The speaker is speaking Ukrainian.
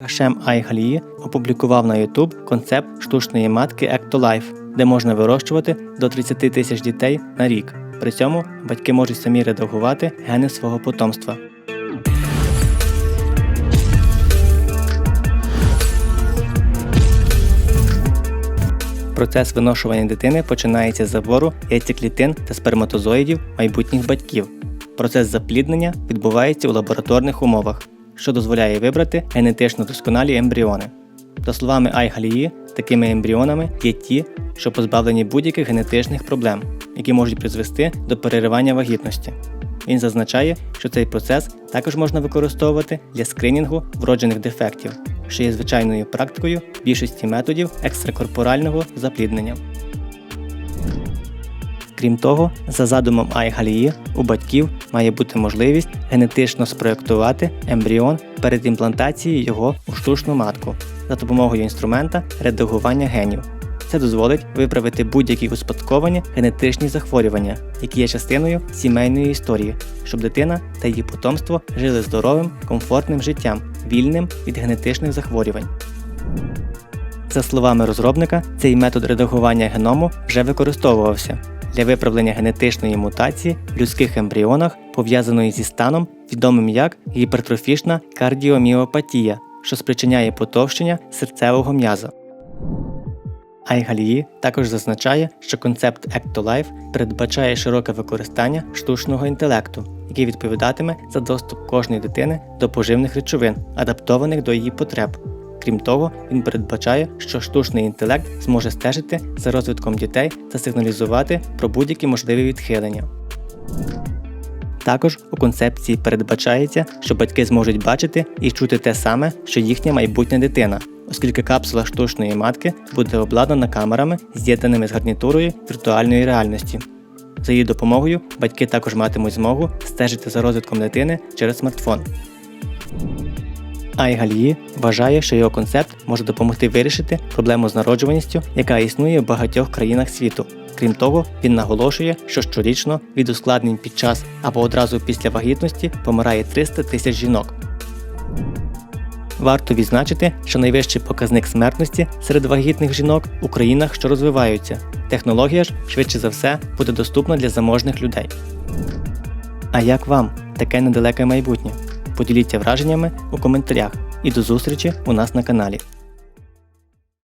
Гашем Айгалії опублікував на YouTube концепт штучної матки Ectolife, де можна вирощувати до 30 тисяч дітей на рік. При цьому батьки можуть самі редагувати гени свого потомства. Процес виношування дитини починається з забору яйцеклітин та сперматозоїдів майбутніх батьків. Процес запліднення відбувається у лабораторних умовах, що дозволяє вибрати генетично досконалі ембріони. За словами Айгалії, такими ембріонами є ті, що позбавлені будь-яких генетичних проблем, які можуть призвести до переривання вагітності. Він зазначає, що цей процес також можна використовувати для скринінгу вроджених дефектів, що є звичайною практикою більшості методів екстракорпорального запліднення. Крім того, за задумом Айгалії, у батьків має бути можливість генетично спроєктувати ембріон перед імплантацією його у штучну матку за допомогою інструмента редагування генів. Це дозволить виправити будь-які успадковані генетичні захворювання, які є частиною сімейної історії, щоб дитина та її потомство жили здоровим, комфортним життям, вільним від генетичних захворювань. За словами розробника, цей метод редагування геному вже використовувався для виправлення генетичної мутації в людських ембріонах, пов'язаної зі станом, відомим як гіпертрофічна кардіоміопатія, що спричиняє потовщення серцевого м'яза. Айгалії також зазначає, що концепт Ectolife передбачає широке використання штучного інтелекту, який відповідатиме за доступ кожної дитини до поживних речовин, адаптованих до її потреб. Крім того, він передбачає, що штучний інтелект зможе стежити за розвитком дітей та сигналізувати про будь-які можливі відхилення. Також у концепції передбачається, що батьки зможуть бачити і чути те саме, що їхня майбутня дитина, оскільки капсула штучної матки буде обладнана камерами, з'єднаними з гарнітурою віртуальної реальності. За її допомогою батьки також матимуть змогу стежити за розвитком дитини через смартфон. Айгалії вважає, що його концепт може допомогти вирішити проблему з народжуваністю, яка існує в багатьох країнах світу. Крім того, він наголошує, що щорічно від ускладнень під час або одразу після вагітності помирає 300 тисяч жінок. Варто відзначити, що найвищий показник смертності серед вагітних жінок у країнах, що розвиваються. Технологія ж швидше за все буде доступна для заможних людей. А як вам таке недалеке майбутнє? Поділіться враженнями у коментарях і до зустрічі у нас на каналі.